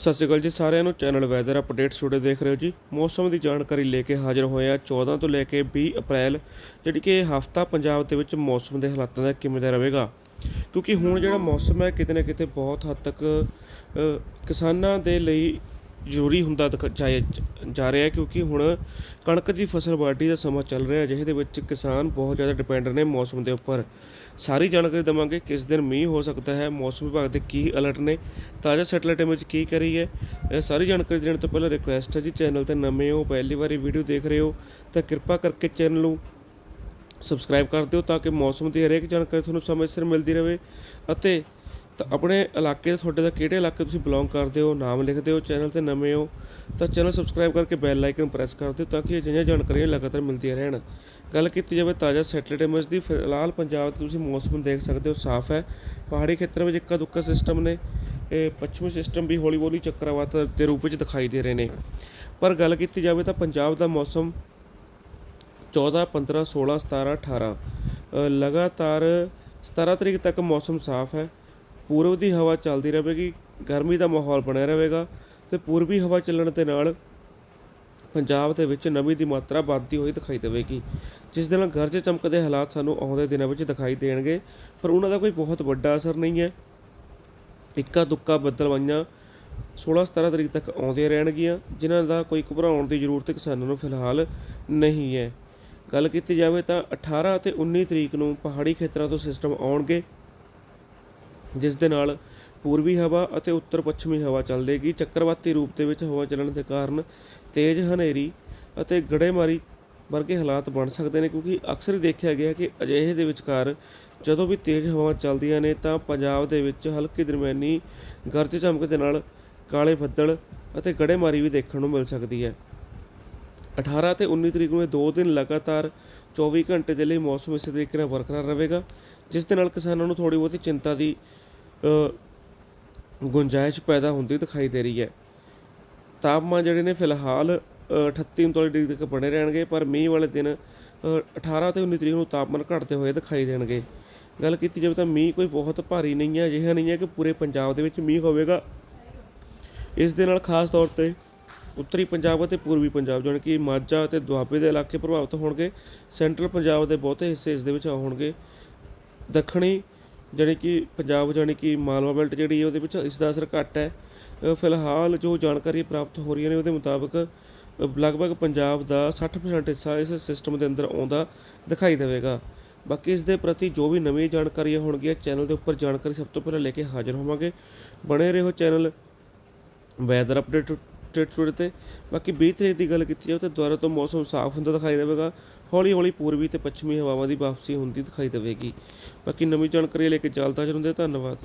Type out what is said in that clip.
ਸਤਿ ਸ਼੍ਰੀ ਅਕਾਲ ਜੀ, ਸਾਰਿਆਂ ਨੂੰ ਚੈਨਲ ਵੈਦਰ ਅਪਡੇਟ ਸਟੂਡੀਓ ਦੇਖ ਰਹੇ ਹੋ ਜੀ। ਮੌਸਮ ਦੀ ਜਾਣਕਾਰੀ ਲੈ ਕੇ ਹਾਜ਼ਰ ਹੋਏ ਆ 14 ਤੋਂ ਲੈ ਕੇ 20 ਅਪ੍ਰੈਲ, ਜਿਹੜੀ ਕਿ ਹਫਤਾ ਪੰਜਾਬ ਦੇ ਵਿੱਚ ਮੌਸਮ ਦੇ ਹਾਲਾਤਾਂ ਦਾ ਕਿਵੇਂ ਦਾ ਰਹੇਗਾ। ਕਿਉਂਕਿ ਹੁਣ ਜਿਹੜਾ ਮੌਸਮ ਹੈ, ਕਿਤੇ ਨਾ ਕਿਤੇ ਬਹੁਤ ਹੱਦ ਤੱਕ ਕਿਸਾਨਾਂ ਦੇ ਲਈ ਜ਼ਰੂਰੀ ਹੁੰਦਾ ਦਿਖ- ਜਾ ਰਿਹਾ ਕਿਉਂਕਿ ਹੁਣ ਕਣਕ ਦੀ ਫਸਲ ਵਾਢੀ ਦਾ ਸਮਾਂ ਚੱਲ ਰਿਹਾ ਜਿਹਦੇ ਦੇ ਵਿੱਚ ਕਿਸਾਨ ਬਹੁਤ ਜ਼ਿਆਦਾ ਡਿਪੈਂਡ ਨੇ ਮੌਸਮ ਦੇ ਉੱਪਰ। ਸਾਰੀ ਜਾਣਕਾਰੀ ਦਵਾਂਗੇ ਕਿਸ ਦਿਨ ਮੀਂਹ ਹੋ ਸਕਦਾ ਹੈ, ਮੌਸਮ ਵਿਭਾਗ ਦੇ ਕੀ ਅਲਰਟ ਨੇ। ਤਾਜ਼ਾ ਸੈਟਲਾਈਟ ਇਮੇਜ ਕੀ ਕਰ ਰਹੀ ਹੈ, ਇਹ ਸਾਰੀ ਜਾਣਕਾਰੀ ਦੇਣ ਤੋਂ ਪਹਿਲਾਂ ਰਿਕੁਐਸਟ ਹੈ ਜੀ ਚੈਨਲ ਤੇ ਨਵੇਂ ਹੋ, ਪਹਿਲੀ ਵਾਰੀ ਵੀਡੀਓ ਦੇਖ ਰਹੇ ਹੋ, ਤਾਂ ਕਿਰਪਾ ਕਰਕੇ ਚੈਨਲ ਨੂੰ ਸਬਸਕ੍ਰਾਈਬ ਕਰ ਦਿਓ ਤਾਂ ਕਿ ਮੌਸਮ ਦੀ ਹਰੇਕ ਜਾਣਕਾਰੀ ਤੁਹਾਨੂੰ ਸਮੇਂ ਸਿਰ ਮਿਲਦੀ ਰਹੇ ਅਤੇ ਤਾਂ ਆਪਣੇ ਇਲਾਕੇ ਤੁਹਾਡੇ ਦਾ ਕਿਹੜੇ ਇਲਾਕੇ ਤੁਸੀਂ ਬਿਲੋਂਗ ਕਰਦੇ ਹੋ, ਨਾਮ ਲਿਖਦੇ ਹੋ ਚੈਨਲ ਤੇ ਨਵੇਂ ਹੋ, ਤਾਂ ਚੈਨਲ ਸਬਸਕ੍ਰਾਈਬ ਕਰਕੇ ਬੈਲ ਆਈਕਨ ਪ੍ਰੈਸ ਕਰ ਦਿਓ ਤਾਂ ਕਿ ਅਜਿਹੀਆਂ ਜਾਣਕਾਰੀਆਂ ਲਗਾਤਾਰ ਮਿਲਦੀਆਂ ਰਹਿਣ। ਗੱਲ ਕੀਤੀ ਜਾਵੇ ਤਾਜ਼ਾ ਸੈਟਲਾਈਟ ਇਮੇਜ ਦੀ, ਫਿਲਹਾਲ ਪੰਜਾਬ 'ਚ ਤੁਸੀਂ ਮੌਸਮ ਦੇਖ ਸਕਦੇ ਹੋ ਸਾਫ਼ ਹੈ। ਪਹਾੜੀ ਖੇਤਰ ਵਿੱਚ ਇੱਕਾ ਦੁੱਕਾ ਸਿਸਟਮ ਨੇ, ਇਹ ਪੱਛਮੀ ਸਿਸਟਮ ਵੀ ਹੌਲੀ ਹੌਲੀ ਚੱਕਰਵਾਤ ਦੇ ਰੂਪ ਵਿੱਚ ਦਿਖਾਈ ਦੇ ਰਹੇ ਨੇ। ਪਰ ਗੱਲ ਕੀਤੀ ਜਾਵੇ ਤਾਂ ਪੰਜਾਬ ਦਾ ਮੌਸਮ 14 15 16 17 18 ਲਗਾਤਾਰ 17 ਤਰੀਕ ਤੱਕ ਮੌਸਮ ਸਾਫ਼ ਹੈ। ਪੂਰਬ ਦੀ ਹਵਾ ਚੱਲਦੀ ਰਹੇਗੀ, ਗਰਮੀ ਦਾ ਮਾਹੌਲ ਬਣਿਆ ਰਹੇਗਾ ਤੇ ਪੂਰਬੀ ਹਵਾ ਚੱਲਣ ਦੇ ਨਾਲ ਪੰਜਾਬ ਦੇ ਵਿੱਚ ਨਮੀ ਦੀ ਮਾਤਰਾ ਵੱਧਦੀ ਹੋਈ ਦਿਖਾਈ ਦੇਵੇਗੀ, ਜਿਸ ਦੇ ਨਾਲ ਗਰਜ ਚਮਕਦੇ ਹਾਲਾਤ ਸਾਨੂੰ ਆਉਂਦੇ ਦਿਨਾਂ ਵਿੱਚ ਦਿਖਾਈ ਦੇਣਗੇ, ਪਰ ਉਹਨਾਂ ਦਾ ਕੋਈ ਬਹੁਤ ਵੱਡਾ ਅਸਰ ਨਹੀਂ ਹੈ। ਇੱਕਾ ਦੁੱਕਾ ਬੱਦਲਵਾਈਆਂ 16 17 ਤਰੀਕ ਤੱਕ ਆਉਂਦੀਆਂ ਰਹਿਣਗੀਆਂ, ਜਿਨ੍ਹਾਂ ਦਾ ਕੋਈ ਘਬਰਾਉਣ ਦੀ ਜ਼ਰੂਰਤ ਕਿਸਾਨਾਂ ਨੂੰ ਫਿਲਹਾਲ ਨਹੀਂ ਹੈ। ਗੱਲ ਕੀਤੀ ਜਾਵੇ ਤਾਂ 18 ਅਤੇ 19 ਤਰੀਕ ਨੂੰ ਪਹਾੜੀ ਖੇਤਰਾਂ ਤੋਂ ਸਿਸਟਮ ਆਉਣਗੇ। ਜਿਸ ਦੇ ਨਾਲ ਪੂਰਬੀ ਹਵਾ ਅਤੇ ਉੱਤਰ ਪੱਛਮੀ ਹਵਾ ਚੱਲਦੇਗੀ ਚੱਕਰਵਾਤੀ ਰੂਪ ਦੇ ਵਿੱਚ ਹਵਾ ਚੱਲਣ ਦੇ ਕਾਰਨ ਤੇਜ਼ ਹਨੇਰੀ ਅਤੇ ਗੜੇਮਾਰੀ ਵਰਗੇ ਹਾਲਾਤ ਬਣ ਸਕਦੇ ਨੇ, ਕਿਉਂਕਿ ਅਕਸਰ ਹੀ ਦੇਖਿਆ ਗਿਆ ਕਿ ਅਜਿਹੇ ਦੇ ਵਿਚਕਾਰ ਜਦੋਂ ਵੀ ਤੇਜ਼ ਹਵਾ ਚੱਲਦੀਆਂ ਨੇ ਤਾਂ ਪੰਜਾਬ ਦੇ ਵਿੱਚ ਹਲਕੀ ਦਰਮਿਆਨੀ ਗਰਜ ਚਮਕ ਦੇ ਨਾਲ ਕਾਲੇ ਬੱਦਲ ਅਤੇ ਗੜੇਮਾਰੀ ਵੀ ਦੇਖਣ ਨੂੰ ਮਿਲ ਸਕਦੀ ਹੈ। 18 ਤੇ 19 ਤਰੀਕ ਨੂੰ ਇਹ ਦੋ ਦਿਨ ਲਗਾਤਾਰ 24 ਘੰਟੇ ਦੇ ਲਈ ਮੌਸਮ ਇਸੇ ਤਰੀਕੇ ਨਾਲ ਬਰਕਰਾਰ ਰਹੇਗਾ, ਜਿਸ ਦੇ ਨਾਲ ਕਿਸਾਨਾਂ ਨੂੰ ਥੋੜੀ ਬਹੁਤੀ ਚਿੰਤਾ ਦੀ ਗੁੰਜਾਇਸ਼ ਪੈਦਾ ਹੁੰਦੀ ਦਿਖਾਈ ਦੇ ਰਹੀ ਹੈ। ਤਾਪਮਾਨ ਜਿਹੜੇ ਨੇ ਫਿਲਹਾਲ ਅ, 38 39 ਡਿਗਰੀ ਤੱਕ ਬਣੇ ਰਹਿਣਗੇ ਪਰ ਮੀਂਹ ਵਾਲੇ ਦਿਨ ਅ, 18 ਤੇ 19 ਤਰੀਕ ਨੂੰ ਤਾਪਮਾਨ ਘਟਦੇ ਹੋਏ ਦਿਖਾਈ ਦੇਣਗੇ। ਗੱਲ ਕੀਤੀ ਜਾਵੇ ਤਾਂ ਮੀਂਹ ਕੋਈ ਬਹੁਤ ਭਾਰੀ ਨਹੀਂ ਹੈ ਅਜਿਹਾ ਨਹੀਂ ਹੈ ਕਿ ਪੂਰੇ ਪੰਜਾਬ ਦੇ ਵਿੱਚ ਮੀਂਹ ਹੋਵੇਗਾ। ਇਸ ਦੇ ਨਾਲ ਖਾਸ ਤੌਰ ਤੇ ਉੱਤਰੀ ਪੰਜਾਬ ਅਤੇ ਪੂਰਬੀ ਪੰਜਾਬ ਜਾਣੀ ਕਿ ਮਾਝਾ ਅਤੇ ਦੁਆਬੇ ਦੇ ਇਲਾਕੇ ਪ੍ਰਭਾਵਿਤ ਹੋਣਗੇ। ਸੈਂਟਰਲ ਪੰਜਾਬ ਦੇ ਬਹੁਤੇ ਹਿੱਸੇ ਇਸ ਦੇ ਵਿੱਚ ਹੋਣਗੇ ਦੱਖਣੀ ਜਾਣੀ ਕਿ ਪੰਜਾਬ ਜਾਣੀ ਕਿ ਮਾਲਵਾ ਬੈਲਟ ਜਿਹੜੀ ਹੈ ਉਹਦੇ ਵਿੱਚ ਇਸ ਦਾ ਅਸਰ ਘੱਟ ਹੈ। ਫਿਲਹਾਲ ਜੋ ਜਾਣਕਾਰੀ ਪ੍ਰਾਪਤ ਹੋ ਰਹੀਆਂ ਨੇ ਉਹਦੇ ਮੁਤਾਬਕ ਲਗਭਗ ਪੰਜਾਬ ਦਾ 60% ਹਿੱਸਾ ਇਸ ਸਿਸਟਮ ਦੇ ਅੰਦਰ ਆਉਂਦਾ ਦਿਖਾਈ ਦੇਵੇਗਾ। ਬਾਕੀ ਇਸ ਦੇ ਪ੍ਰਤੀ ਜੋ ਵੀ ਨਵੀਂ ਜਾਣਕਾਰੀਆਂ ਹੋਣਗੀਆਂ, ਚੈਨਲ ਦੇ ਉੱਪਰ ਜਾਣਕਾਰੀ ਸਭ ਤੋਂ ਪਹਿਲਾਂ ਲੈ ਕੇ ਹਾਜ਼ਰ ਹੋਵਾਂਗੇ। ਬਣੇ ਰਹੋ channel, weather update state studio ਤੇ। ਬਾਕੀ 20 ਤਰੀਕ ਦੀ ਗੱਲ ਕੀਤੀ ਜਾਵੇ ਤਾਂ ਦੁਬਾਰਾ ਤੋਂ ਮੌਸਮ ਸਾਫ਼ ਹੁੰਦਾ ਦਿਖਾਈ ਦੇਵੇਗਾ। ਹੌਲੀ ਹੌਲੀ ਪੂਰਬੀ ਤੇ ਪੱਛਮੀ ਹਵਾਵਾਂ ਦੀ ਵਾਪਸੀ ਹੁੰਦੀ ਦਿਖਾਈ ਦੇਵੇਗੀ। ਬਾਕੀ ਨਵੀਂ ਜਾਣਕਾਰੀ ਲੈ ਕੇ ਚੱਲਦਾ ਜਰੂਰ ਦੇ ਧੰਨਵਾਦ।